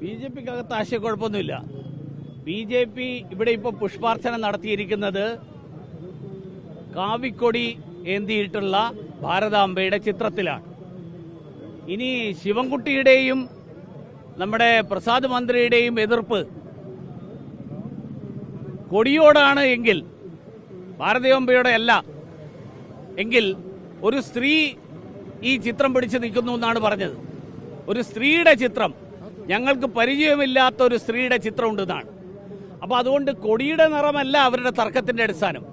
B J പിക്കകത്ത് ആശയക്കുഴപ്പമൊന്നുമില്ല. B J P ഇവിടെ ഇപ്പോൾ പുഷ്പാർച്ചന നടത്തിയിരിക്കുന്നത് കാവിക്കൊടി ഏന്തിയിട്ടുള്ള ഭാരതാംബയുടെ ചിത്രത്തിലാണ്. ഇനി ശിവൻകുട്ടിയുടെയും നമ്മുടെ പ്രസാദ് മന്ത്രിയുടെയും എതിർപ്പ് കൊടിയോടാണ് എങ്കിൽ ഭാരതീയമ്പയുടെ അല്ല എങ്കിൽ ഒരു സ്ത്രീ ഈ ചിത്രം പിടിച്ച് നിൽക്കുന്നു എന്നാണ് പറഞ്ഞത്. ഒരു സ്ത്രീയുടെ ചിത്രം ഞങ്ങൾക്ക് പരിചയമില്ലാത്ത ഒരു സ്ത്രീയുടെ ചിത്രം എന്നാണ് അപ്പോൾ അതുകൊണ്ട് കൊടിയുടെ നിറമല്ല അവരുടെ തർക്കത്തിന്റെ അടിസ്ഥാനം.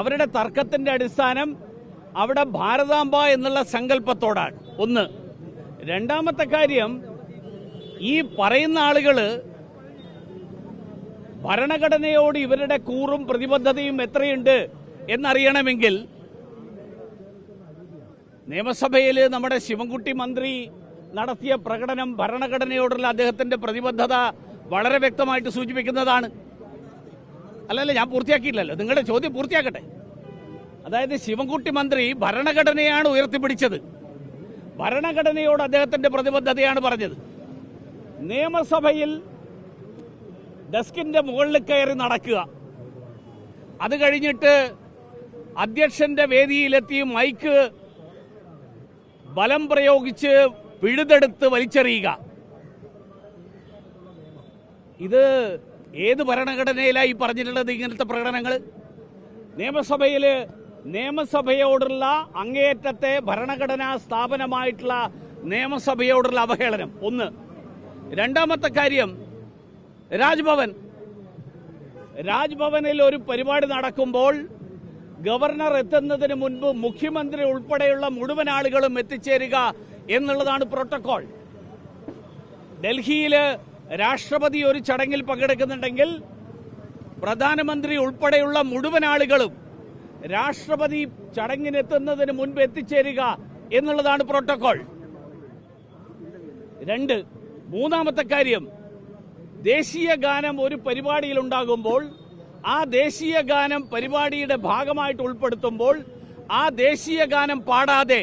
അവരുടെ തർക്കത്തിന്റെ അടിസ്ഥാനം അവിടെ ഭാരതാംബ എന്നുള്ള സങ്കല്പത്തോടാണ്. ഒന്ന് രണ്ടാമത്തെ കാര്യം ഈ പറയുന്ന ആളുകൾ ഭരണഘടനയോട് ഇവരുടെ കൂറും പ്രതിബദ്ധതയും എത്രയുണ്ട് എന്നറിയണമെങ്കിൽ നിയമസഭയിൽ നമ്മുടെ ശിവൻകുട്ടി മന്ത്രി നടത്തിയ പ്രകടനം ഭരണഘടനയോടുള്ള അദ്ദേഹത്തിന്റെ പ്രതിബദ്ധത വളരെ വ്യക്തമായിട്ട് സൂചിപ്പിക്കുന്നതാണ്. അല്ലല്ല ഞാൻ പൂർത്തിയാക്കിയില്ലല്ലോ. നിങ്ങളുടെ ചോദ്യം പൂർത്തിയാക്കട്ടെ. അതായത് ശിവൻകുട്ടി മന്ത്രി ഭരണഘടനയാണ് ഉയർത്തിപ്പിടിച്ചത്. ഭരണഘടനയോട് അദ്ദേഹത്തിന്റെ പ്രതിബദ്ധതയാണ് പറഞ്ഞത്. നിയമസഭയിൽ ഡെസ്കിന്റെ മുകളിൽ കയറി നടക്കുക. അത് കഴിഞ്ഞിട്ട് അധ്യക്ഷന്റെ വേദിയിലെത്തി മൈക്ക് ബലം പ്രയോഗിച്ച് പിഴുതെടുത്ത് വലിച്ചെറിയുക. ഇത് ഏത് ഭരണഘടനയിലായി പറഞ്ഞിട്ടുള്ളത് ഇങ്ങനത്തെ പ്രകടനങ്ങൾ നിയമസഭയിൽ നിയമസഭയോടുള്ള അങ്ങേയറ്റത്തെ ഭരണഘടനാ സ്ഥാപനമായിട്ടുള്ള നിയമസഭയോടുള്ള അവഹേളനം. ഒന്ന്. രണ്ടാമത്തെ കാര്യം രാജ്ഭവൻ. രാജ്ഭവനിൽ ഒരു പരിപാടി നടക്കുമ്പോൾ ഗവർണർ എത്തുന്നതിന് മുൻപ് മുഖ്യമന്ത്രി ഉൾപ്പെടെയുള്ള മുഴുവൻ ആളുകളും എത്തിച്ചേരുക എന്നുള്ളതാണ് പ്രോട്ടോകോൾ ഡൽഹിയിൽ രാഷ്ട്രപതി ഒരു ചടങ്ങിൽ പങ്കെടുക്കുന്നുണ്ടെങ്കിൽ പ്രധാനമന്ത്രി ഉൾപ്പെടെയുള്ള മുഴുവൻ ആളുകളും രാഷ്ട്രപതി ചടങ്ങിനെത്തുന്നതിന് മുൻപ് എത്തിച്ചേരുക എന്നുള്ളതാണ് പ്രോട്ടോകോൾ രണ്ട് മൂന്നാമത്തെ കാര്യം ദേശീയ ഗാനം ഒരു പരിപാടിയിൽ ഉണ്ടാകുമ്പോൾ ആ ദേശീയ ഗാനം പരിപാടിയുടെ ഭാഗമായിട്ട് ഉൾപ്പെടുത്തുമ്പോൾ ആ ദേശീയ ഗാനം പാടാതെ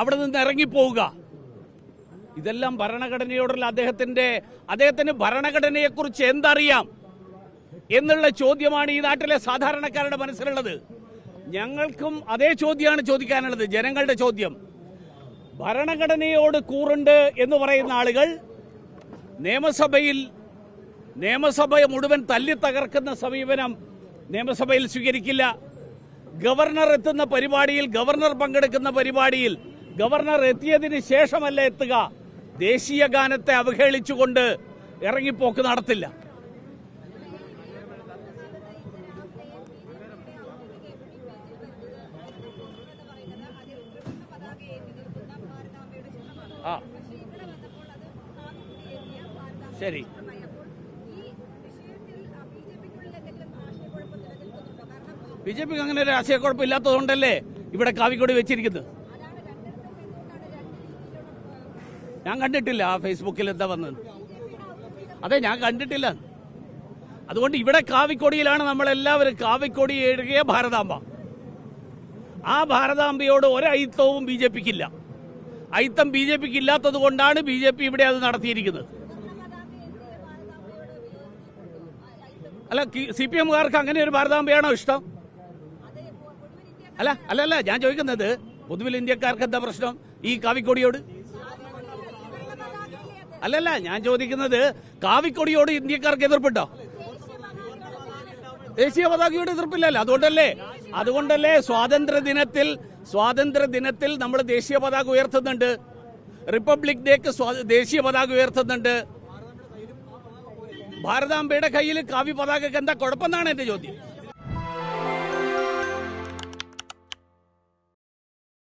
അവിടെ നിന്ന് ഇറങ്ങിപ്പോവുക. ഇതെല്ലാം ഭരണഘടനയോടുള്ള അദ്ദേഹത്തിന്റെ അദ്ദേഹത്തിന് ഭരണഘടനയെക്കുറിച്ച് എന്തറിയാം? എന്നുള്ള ചോദ്യമാണ് ഈ നാട്ടിലെ സാധാരണക്കാരുടെ മനസ്സിലുള്ളത്. ഞങ്ങൾക്കും അതേ ചോദ്യമാണ് ചോദിക്കാനുള്ളത് ജനങ്ങളുടെ ചോദ്യം. ഭരണഘടനയോട് കൂറുണ്ട് എന്ന് പറയുന്ന ആളുകൾ നിയമസഭയിൽ നിയമസഭ മുഴുവൻ തല്ലി തകർക്കുന്ന സമീപനം നിയമസഭയിൽ സ്വീകരിക്കില്ല. ഗവർണർ എത്തുന്ന പരിപാടിയിൽ ഗവർണർ പങ്കെടുക്കുന്ന പരിപാടിയിൽ ഗവർണർ എത്തിയതിന് ശേഷമല്ല എത്തുക? ദേശീയ ഗാനത്തെ അവഹേളിച്ചുകൊണ്ട് ഇറങ്ങിപ്പോക്ക് നടത്തില്ല. ശരി. ബി ജെ പിക്ക് അങ്ങനെ ഒരു ആശയക്കുഴപ്പം ഇല്ലാത്തതുകൊണ്ടല്ലേ ഇവിടെ കാവിക്കൊടി വെച്ചിരിക്കുന്നത്? ഞാൻ കണ്ടിട്ടില്ല. ആ ഫേസ്ബുക്കിൽ എന്താ വന്നത്? അതെ ഞാൻ കണ്ടിട്ടില്ല. അതുകൊണ്ട് ഇവിടെ കാവിക്കൊടിയിലാണ് നമ്മളെല്ലാവരും. കാവിക്കൊടി എഴുകിയ ഭാരതാംബ. ആ ഭാരതാംബയോട് ഒരയിത്തവും ബി ജെ പിക്കില്ല. അയിത്തം ബി ജെ പിക്ക് ഇല്ലാത്തത് കൊണ്ടാണ് ബി ജെ പി ഇവിടെ അത് നടത്തിയിരിക്കുന്നത്. അല്ല സി പി എമ്മുകാർക്ക് അങ്ങനെ ഒരു ഭാരതാംബയാണോ ഇഷ്ടം? അല്ല അല്ല അല്ല ഞാൻ ചോദിക്കുന്നത് പൊതുവിൽ ഇന്ത്യക്കാർക്ക് എന്താ പ്രശ്നം? ഈ കാവിക്കൊടിയോട്? അല്ലല്ല ഞാൻ ചോദിക്കുന്നത് കാവിക്കൊടിയോട് ഇന്ത്യക്കാർക്ക് എതിർപ്പുണ്ടോ? ദേശീയ പതാകയോട് എതിർപ്പില്ലല്ലോ അതുകൊണ്ടല്ലേ? അതുകൊണ്ടല്ലേ സ്വാതന്ത്ര്യ ദിനത്തിൽ സ്വാതന്ത്ര്യ ദിനത്തിൽ നമ്മൾ ദേശീയ പതാക ഉയർത്തുന്നുണ്ട്? റിപ്പബ്ലിക് ഡേക്ക് ദേശീയ പതാക ഉയർത്തുന്നുണ്ട്? ഭാരതാംബയുടെ കയ്യിൽ കാവ്യ പതാകക്ക് എന്താ കുഴപ്പമെന്നാണ് എന്റെ ചോദ്യം.